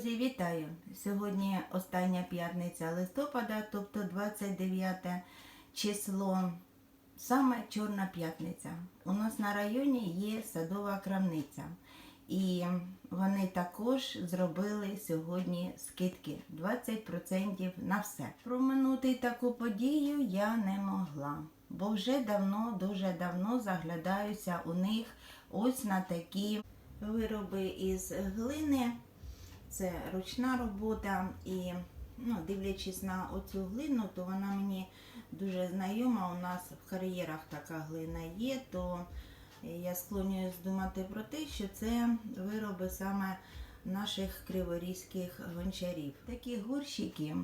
Друзі, вітаю! Сьогодні остання п'ятниця листопада, тобто 29 число, саме Чорна п'ятниця. У нас на районі є садова крамниця. І вони також зробили сьогодні скидки 20% на все. Проминути таку подію я не могла, бо вже давно, дуже давно заглядаюся у них ось на такі вироби із глини. Це ручна робота і ну, дивлячись на оцю глину, то вона мені дуже знайома. У нас в кар'єрах така глина є, то я склонююсь думати про те, що це вироби саме наших криворізьких гончарів. Такі горщики,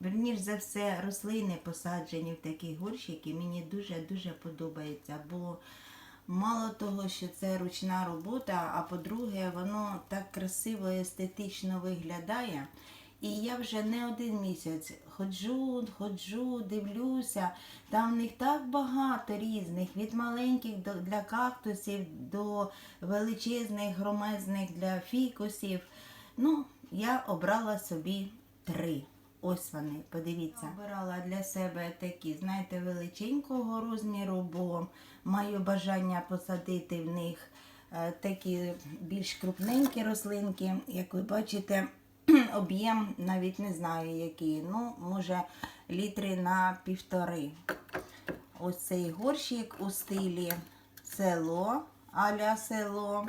верніш за все, рослини посаджені в такі горщики, мені дуже-дуже подобається. Бо Мало того, що це ручна робота, а по-друге, воно так красиво і естетично виглядає. І я вже не один місяць ходжу, ходжу, дивлюся. Там в них так багато різних, від маленьких для кактусів до величезних, громезних для фікусів. Ну, я обрала собі три. Ось вони, подивіться. Обирала для себе такі, знаєте, величенького розміру, бо маю бажання посадити в них е, такі більш крупненькі рослинки. Як ви бачите, об'єм навіть не знаю який. Ну, може, літри на півтори. Ось цей горщик у стилі село, аля село.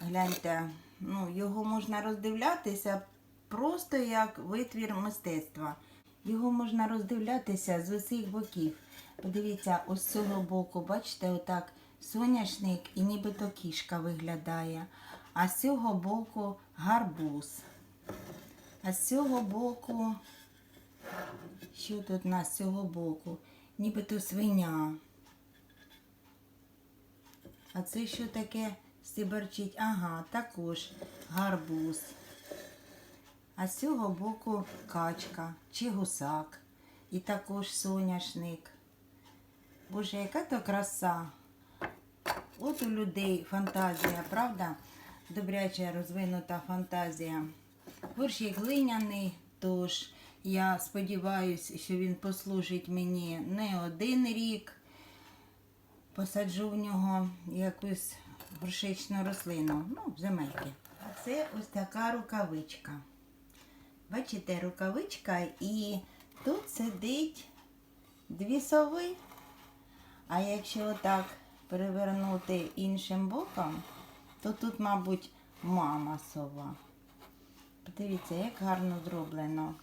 Гляньте, ну, його можна роздивлятися просто як витвір мистецтва. Його можна роздивлятися з усіх боків. Подивіться, ось з цього боку, бачите, отак соняшник і нібито кішка виглядає. А з цього боку гарбуз. А з цього боку, що тут у нас з цього боку? Нібито свиня. А це що таке стіберчить? Ага, також гарбуз. А з цього боку качка чи гусак. І також соняшник. Боже, яка то краса. От у людей фантазія, правда? Добряча розвинута фантазія. Горщик глиняний, тож я сподіваюся, що він послужить мені не один рік. Посаджу в нього якусь горшечну рослину, ну, земельки. А це ось така рукавичка. Бачите, рукавичка і тут сидить дві сови. А якщо отак перевернути іншим боком, то тут, мабуть, мама сова. Подивіться, як гарно зроблено.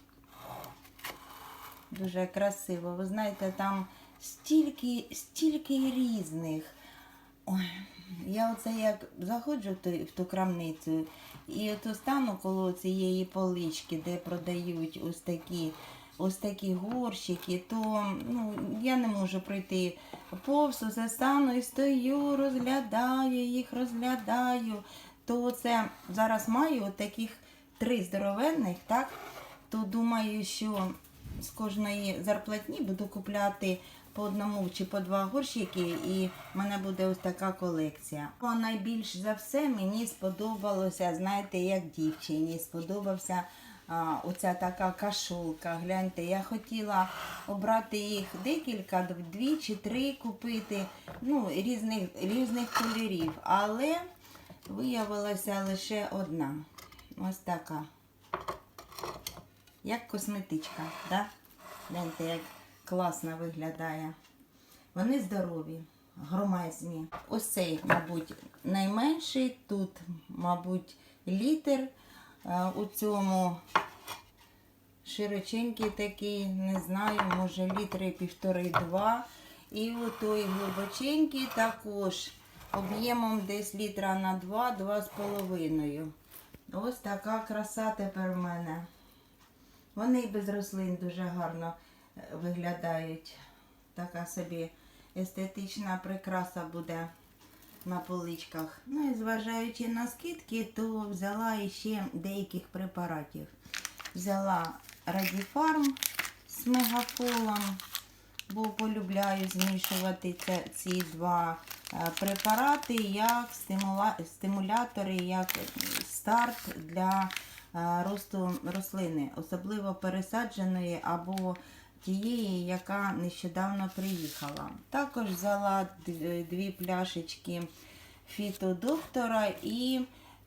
Дуже красиво. Ви знаєте, там стільки, стільки різних. Ой, я оце як заходжу в ту, в ту крамницю і от стану коло цієї полички, де продають ось такі ось такі горщики, то ну, я не можу пройти повз, усе стану і стою, розглядаю їх, розглядаю. То це зараз маю от таких три здоровенних, так? То думаю, що з кожної зарплатні буду купляти по одному чи по два горщики, і в мене буде ось така колекція. А найбільш за все мені сподобалося, знаєте, як дівчині, сподобався а, оця така кашулка. Гляньте, я хотіла обрати їх декілька, дві чи три купити, ну, різних, різних кольорів, але виявилася лише одна. Ось така. Як косметичка, да? Гляньте, як класно виглядає. Вони здорові, громезні. Ось цей, мабуть, найменший. Тут, мабуть, літр. Е, У цьому широченький такий, не знаю, може літри півтори-два. І у той глибоченький також об'ємом десь літра на два, два з половиною. Ось така краса тепер в мене. Вони і без рослин дуже гарно виглядають. Така собі естетична прикраса буде на поличках. Ну і зважаючи на скидки, то взяла іще деяких препаратів. Взяла Радіфарм з мегафолом, бо полюбляю змішувати ці два е, препарати як стимулятори, як старт для е, росту рослини, особливо пересадженої або тієї, яка нещодавно приїхала. Також взяла дві пляшечки фітодоктора і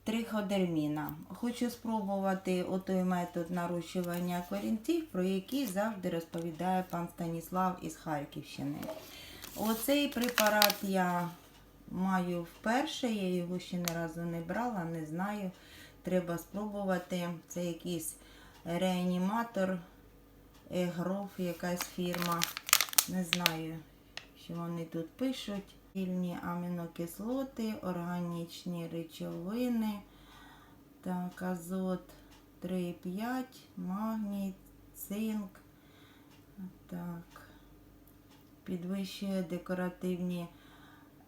триходерміна. Хочу спробувати отой метод нарощування корінців, про який завжди розповідає пан Станіслав із Харківщини. Оцей препарат я маю вперше, я його ще ні разу не брала, не знаю. Треба спробувати. Це якийсь реаніматор, Егроф, якась фірма. Не знаю, що вони тут пишуть. Вільні амінокислоти, органічні речовини, так, азот 3,5, магній, цинк. Так, підвищує декоративні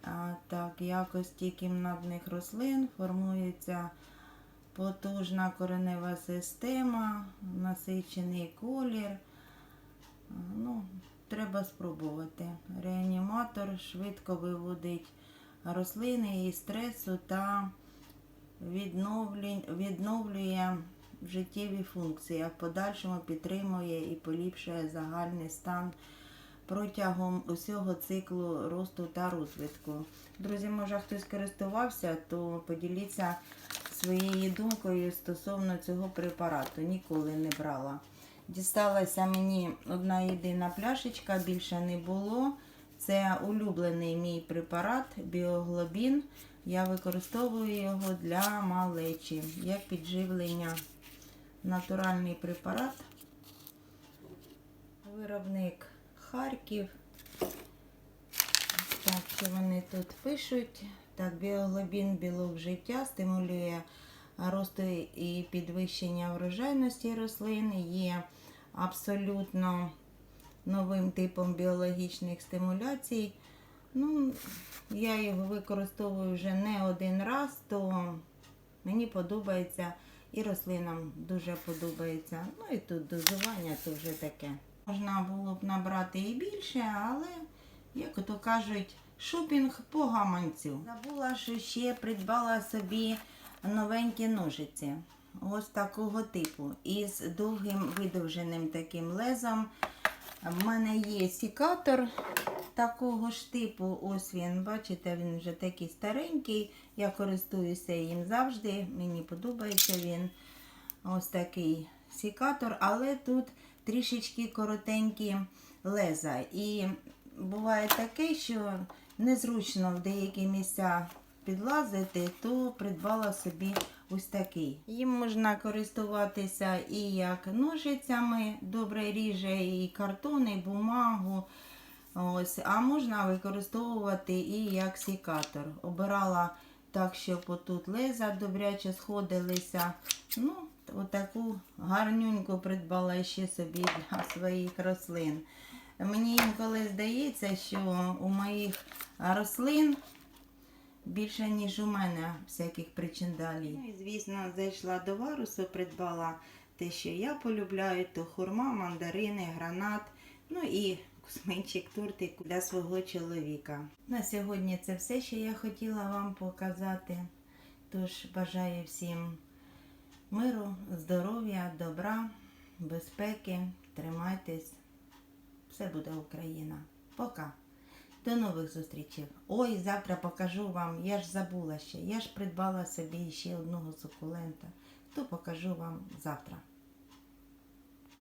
а, так, якості кімнатних рослин, формується потужна коренева система, насичений колір. Ну, треба спробувати. Реаніматор швидко виводить рослини із стресу та відновлює життєві функції, а в подальшому підтримує і поліпшує загальний стан протягом усього циклу росту та розвитку. Друзі, може хтось користувався, то поділіться своєю думкою стосовно цього препарату. Ніколи не брала. Дісталася мені одна єдина пляшечка, більше не було. Це улюблений мій препарат біоглобін. Я використовую його для малечі як підживлення. Натуральний препарат. Виробник Харків. Так, що вони тут пишуть? Так, біоглобін білок життя стимулює росту і підвищення врожайності рослин. Є абсолютно новим типом біологічних стимуляцій. Ну, я його використовую вже не один раз, то мені подобається і рослинам дуже подобається. Ну і тут дозування то вже таке. Можна було б набрати і більше, але, як то кажуть, шопінг по гаманцю. Забула, що ще придбала собі новенькі ножиці. Ось такого типу. Із довгим видовженим таким лезом. В мене є сікатор такого ж типу. Ось він, бачите, він вже такий старенький. Я користуюся їм завжди. Мені подобається він. Ось такий сікатор, але тут трішечки коротенькі леза. І буває таке, що незручно в деякі місця підлазити, то придбала собі ось такий. Їм можна користуватися і як ножицями, добре ріже, і картон, і бумагу. Ось, а можна використовувати і як сікатор. Обирала так, щоб отут леза добряче сходилися. Ну, отаку гарнюньку придбала ще собі для своїх рослин. Мені інколи здається, що у моїх рослин більше, ніж у мене всяких причиндалій. Ну і звісно, зайшла до варусу, придбала те, що я полюбляю, то хурма, мандарини, гранат, ну і кусменчик тортик для свого чоловіка. На сьогодні це все, що я хотіла вам показати. Тож бажаю всім миру, здоров'я, добра, безпеки. Тримайтесь. Все буде Україна. Пока. До нових зустрічей. Ой, завтра покажу вам. Я ж забула ще. Я ж придбала собі ще одного сукулента. То покажу вам завтра.